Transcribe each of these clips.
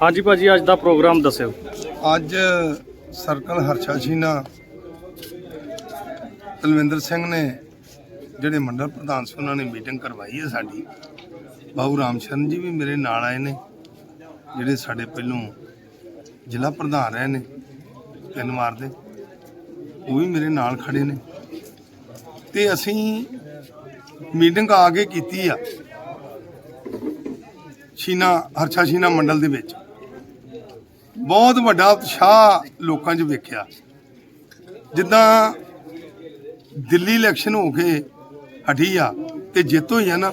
ਹਾਂਜੀ ਭਾਜੀ, ਅੱਜ ਦਾ ਪ੍ਰੋਗਰਾਮ ਦੱਸਿਓ। ਅੱਜ ਸਰਕਲ ਹਰਸ਼ਾ ਸ਼ੀਨਾ ਤਲਵਿੰਦਰ ਸਿੰਘ ਨੇ ਜਿਹੜੇ ਮੰਡਲ ਪ੍ਰਧਾਨ ਸੀ, ਉਹਨਾਂ ਨੇ ਮੀਟਿੰਗ ਕਰਵਾਈ ਹੈ ਸਾਡੀ। ਬਾਬੂ ਰਾਮ ਸ਼ਰਨ ਜੀ ਵੀ ਮੇਰੇ ਨਾਲ ਆਏ ਨੇ, ਜਿਹੜੇ ਸਾਡੇ ਪਹਿਲੋਂ ਜ਼ਿਲ੍ਹਾ ਪ੍ਰਧਾਨ ਰਹੇ ਨੇ, ਤਿੰਨ ਵਾਰ ਦੇ, ਉਹ ਵੀ ਮੇਰੇ ਨਾਲ ਖੜੇ ਨੇ। ਤੇ ਅਸੀਂ ਮੀਟਿੰਗ ਆ ਕੇ ਕੀਤੀ ਆ ਸ਼ੀਨਾ ਹਰਸ਼ਾ ਸ਼ੀਨਾ ਮੰਡਲ ਦੇ ਵਿੱਚ। ਬਹੁਤ ਵੱਡਾ ਉਤਸ਼ਾਹ ਲੋਕਾਂ 'ਚ ਵੇਖਿਆ। ਜਿੱਦਾਂ ਦਿੱਲੀ ਇਲੈਕਸ਼ਨ ਹੋ ਕੇ ਹਟੀ ਆ, ਤੇ ਜਿੱਤ ਹੋਈ ਆ ਨਾ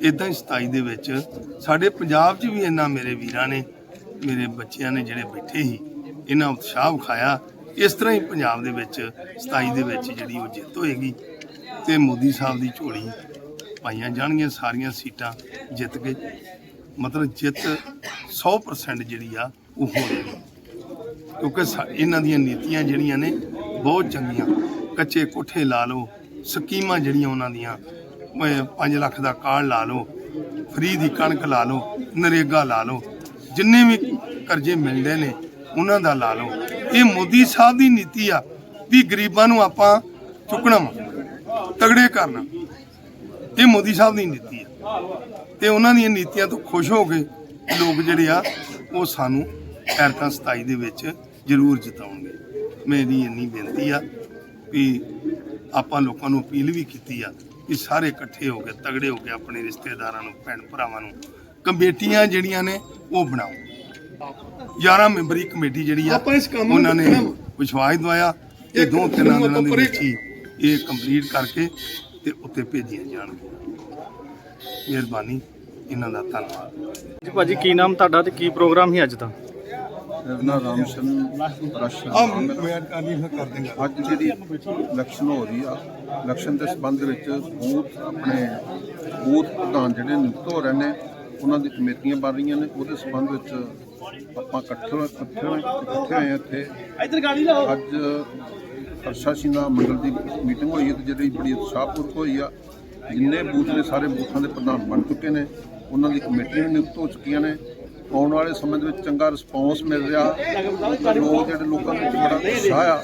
ਇਦਾਂ ਹੀ 27 ਦੇ ਵਿੱਚ ਸਾਡੇ ਪੰਜਾਬ 'ਚ ਵੀ ਇੰਨਾ ਮੇਰੇ ਵੀਰਾਂ ਨੇ, ਮੇਰੇ ਬੱਚਿਆਂ ਨੇ ਜਿਹੜੇ ਬੈਠੇ ਸੀ ਇਹਨਾਂ ਉਤਸ਼ਾਹ ਵਿਖਾਇਆ। ਇਸ ਤਰ੍ਹਾਂ ਹੀ ਪੰਜਾਬ ਦੇ ਵਿੱਚ 27 ਦੇ ਵਿੱਚ ਜਿਹੜੀ ਉਹ ਜਿੱਤ ਹੋਏਗੀ, ਤੇ ਮੋਦੀ ਸਾਹਿਬ ਦੀ ਝੋਲੀ ਪਾਈਆਂ ਜਾਣਗੀਆਂ, ਸਾਰੀਆਂ ਸੀਟਾਂ ਜਿੱਤ ਕੇ। ਮਤਲਬ ਜਿੱਤ 100% ਜਿਹੜੀ ਆ ਉਹ ਹੋਣੀ ਕਿਉਂਕਿ ਸਾ- ਇਹਨਾਂ ਦੀਆਂ ਨੀਤੀਆਂ ਜਿਹੜੀਆਂ ਨੇ ਬਹੁਤ ਚੰਗੀਆਂ। ਕੱਚੇ ਕੋਠੇ ਲਾ ਲਓ, ਸਕੀਮਾਂ ਜਿਹੜੀਆਂ ਉਹਨਾਂ ਦੀਆਂ 5 ਲੱਖ ਦਾ ਕਾਰਡ ਲਾ ਲਓ, ਫ੍ਰੀ ਦੀ ਕਣਕ ਲਾ ਲਓ, ਨਰੇਗਾ ਲਾ ਲਓ, ਜਿੰਨੇ ਵੀ ਕਰਜ਼ੇ ਮਿਲਦੇ ਨੇ, ਉਹਨਾਂ ਦਾ ਲਾ ਲਓ। ਇਹ ਮੋਦੀ ਸਾਹਿਬ ਦੀ ਨੀਤੀ ਆ ਵੀ ਗਰੀਬਾਂ ਨੂੰ ਆਪਾਂ ਚੁੱਕਣਾ ਵਾ, ਤਗੜੇ ਕਰਨਾ। ਇਹ ਮੋਦੀ ਸਾਹਿਬ ਦੀ ਨੀਤੀ ਆ। ਤੇ ਉਹਨਾਂ ਦੀਆਂ ਨੀਤੀਆਂ ਤੋਂ ਖੁਸ਼ ਹੋ ਕੇ ਲੋਕ ਜਿਹੜੇ ਆ ਉਹ ਸਾਨੂੰ ਐਰਕਾ 27 ਦੇ ਵਿੱਚ ਜ਼ਰੂਰ ਜਿਤਾਉਣਗੇ। ਮੇਰੀ ਇੰਨੀ ਬੇਨਤੀ ਆ ਵੀ ਆਪਾਂ ਲੋਕਾਂ ਨੂੰ ਅਪੀਲ ਵੀ ਕੀਤੀ ਆ ਵੀ ਸਾਰੇ ਇਕੱਠੇ ਹੋ ਕੇ ਤਗੜੇ ਹੋ ਕੇ ਆਪਣੇ ਰਿਸ਼ਤੇਦਾਰਾਂ ਨੂੰ ਭੈਣ ਭਰਾਵਾਂ ਨੂੰ ਕਮੇਟੀਆਂ ਜਿਹੜੀਆਂ ਨੇ ਉਹ ਬਣਾਓ। 11 ਮੈਂਬਰੀ ਕਮੇਟੀ ਜਿਹੜੀ ਆ ਆਪਾਂ ਇਸ ਕੰਮ ਨੂੰ ਉਹਨਾਂ ਨੇ। ਵਿਸ਼ਵਾਸ ਦਵਾਇਆ ਇਹ ਦੋ ਤਿੰਨ ਦਿਨਾਂ ਦੇ ਵਿੱਚ ਹੀ ਇਹ ਕੰਪਲੀਟ ਕਰਕੇ ਤੇ ਉੱਤੇ ਭੇਜੀਆਂ ਜਾਣਗੀਆਂ। ਮਿਹਰਬਾਨੀ। ਇਹਨਾਂ ਦਾ ਧੰਨਵਾਦ। ਜੀ ਭਾਜੀ ਕੀ ਨਾਮ ਤੁਹਾਡਾ ਤੇ ਕੀ ਪ੍ਰੋਗਰਾਮ ਸੀ ਅੱਜ ਦਾ? ਨਾ ਰਾਮਸ਼ਨ ਰਸ਼ਨ ਆ ਮੈਂ ਫਿਰ ਕਰ ਦੇਂਗਾ ਅੱਜ ਜਿਹੜੀ ਇਲੈਕਸ਼ਨ ਹੋ ਰਹੀ ਆ ਇਲੈਕਸ਼ਨ ਦੇ ਸੰਬੰਧ ਵਿੱਚ ਬੂਥ ਆਪਣੇ ਬੂਥ ਪ੍ਰਧਾਨ ਜਿਹੜੇ ਨਿਯੁਕਤ ਹੋ ਰਹੇ ਨੇ ਉਹਨਾਂ ਦੀ ਕਮੇਟੀਆਂ ਬਣ ਰਹੀਆਂ ਨੇ। ਉਹਦੇ ਸੰਬੰਧ ਵਿੱਚ ਆਪਾਂ ਇਕੱਠੇ ਇਕੱਠੇ ਹੋਏ ਇਕੱਠੇ ਹੋਏ ਹਾਂ ਇੱਥੇ। ਇੱਧਰ ਗਾੜੀ ਲਾਓ। ਅੱਜ ਹਰਸ਼ਾ ਸਿੰਘਾ ਮੰਡਲ ਦੀ ਮੀਟਿੰਗ ਹੋਈ ਹੈ ਤੇ ਜਿਹੜੀ ਬੜੀ ਉਤਸ਼ਾਹਪੂਰਵਕ ਹੋਈ ਆ। ਜਿੰਨੇ ਬੂਥ ਨੇ ਸਾਰੇ ਬੂਥਾਂ ਦੇ ਪ੍ਰਧਾਨ ਬਣ ਚੁੱਕੇ ਨੇ। ਉਹਨਾਂ ਦੀ ਕਮੇਟੀਆਂ ਨਿਯੁਕਤ ਹੋ ਚੁੱਕੀਆਂ ਨੇ। ਆਉਣ ਵਾਲੇ ਸਮੇਂ ਦੇ ਵਿੱਚ ਚੰਗਾ ਰਿਸਪੌਂਸ ਮਿਲ ਰਿਹਾ। ਲੋਕ ਜਿਹੜੇ ਲੋਕਾਂ ਦੇ ਵਿੱਚ ਬੜਾ ਉਤਸ਼ਾਹ ਆ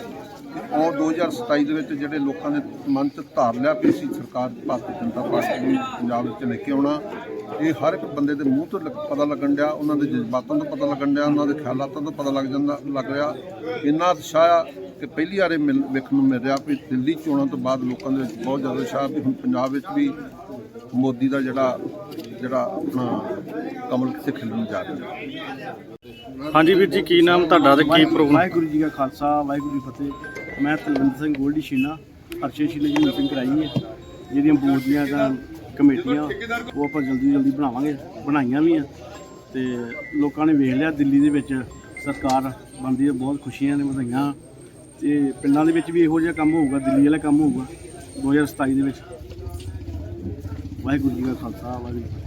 ਕਿ ਔਰ 2027 ਦੇ ਵਿੱਚ ਜਿਹੜੇ ਲੋਕਾਂ ਨੇ ਮਨ 'ਚ ਧਾਰ ਲਿਆ ਵੀ ਅਸੀਂ ਸਰਕਾਰ ਭਾਰਤੀ ਜਨਤਾ ਪਾਰਟੀ ਨੂੰ ਪੰਜਾਬ ਵਿੱਚ ਲੈ ਕੇ ਆਉਣਾ। ਇਹ ਹਰ ਇੱਕ ਬੰਦੇ ਦੇ ਮੂੰਹ ਤੋਂ ਲੱਗ- ਪਤਾ ਲੱਗਣ ਡਿਆ, ਉਹਨਾਂ ਦੇ ਜਜ਼ਬਾਤਾਂ ਤੋਂ ਪਤਾ ਲੱਗਣ ਡਿਆ, ਉਹਨਾਂ ਦੇ ਖਿਆਲਾਤਾਂ ਤੋਂ ਪਤਾ ਲੱਗ ਜਾਂਦਾ, ਲੱਗ ਰਿਹਾ। ਇੰਨਾ ਉਤਸ਼ਾਹ ਆ ਕਿ ਪਹਿਲੀ ਵਾਰੇ ਮਿਲ, ਵੇਖਣ ਨੂੰ ਮਿਲ ਰਿਹਾ ਵੀ ਦਿੱਲੀ ਚੋਣਾਂ ਤੋਂ ਬਾਅਦ ਲੋਕਾਂ ਦੇ ਵਿੱਚ ਬਹੁਤ ਜ਼ਿਆਦਾ ਉਤਸ਼ਾਹ ਵੀ ਹੁਣ ਪੰਜਾਬ ਵਿੱਚ ਵੀ ਮੋਦੀ ਦਾ ਜਿਹੜਾ ਜਿਹੜਾ ਆਪਣਾ ਕਮਲ ਕਿੱਥੇ ਖਿਲਣ ਜਾ ਰਿਹਾ ਹਾਂਜੀ ਵੀਰ ਜੀ ਕੀ ਨਾਮ ਤੁਹਾਡਾ ਤੇ ਕੀ ਪ੍ਰੋਗਰਾਮ? ਵਾਹਿਗੁਰੂ ਜੀ ਕਾ ਖਾਲਸਾ ਵਾਹਿਗੁਰੂ ਜੀ ਫਤਿਹ। ਮੈਂ ਤਲਵਿੰਦਰ ਸਿੰਘ ਗੋਲਡੀ ਸ਼ੀਨਾ ਹਰਸ਼ੇ ਸ਼ੀਨਾ ਜੀ ਮੀਟਿੰਗ ਕਰਾਈ ਹੈ। ਜਿਹੜੀਆਂ ਬੂਥ ਦੀਆਂ ਤਾਂ ਕਮੇਟੀਆਂ ਉਹ ਆਪਾਂ ਜਲਦੀ ਜਲਦੀ ਬਣਾਵਾਂਗੇ ਬਣਾਈਆਂ ਵੀ ਆ। ਤੇ ਲੋਕਾਂ ਨੇ ਵੇਖ ਲਿਆ ਦਿੱਲੀ ਦੇ ਵਿੱਚ ਸਰਕਾਰ ਬਣਦੀ ਹੈ ਬਹੁਤ ਖੁਸ਼ੀਆਂ ਨੇ ਵਧਾਈਆਂ। ਤੇ ਪਿੰਡਾਂ ਦੇ ਵਿੱਚ ਵੀ ਇਹੋ ਜਿਹਾ ਕੰਮ ਹੋਊਗਾ ਦਿੱਲੀ ਵਾਲਾ ਕੰਮ ਹੋਊਗਾ 2027 ਦੇ ਵਿੱਚ। ਵਾਹਿਗੁਰੂ ਜੀ ਕਾ ਖਾਲਸਾ ਵਾਹਿਗੁਰੂ।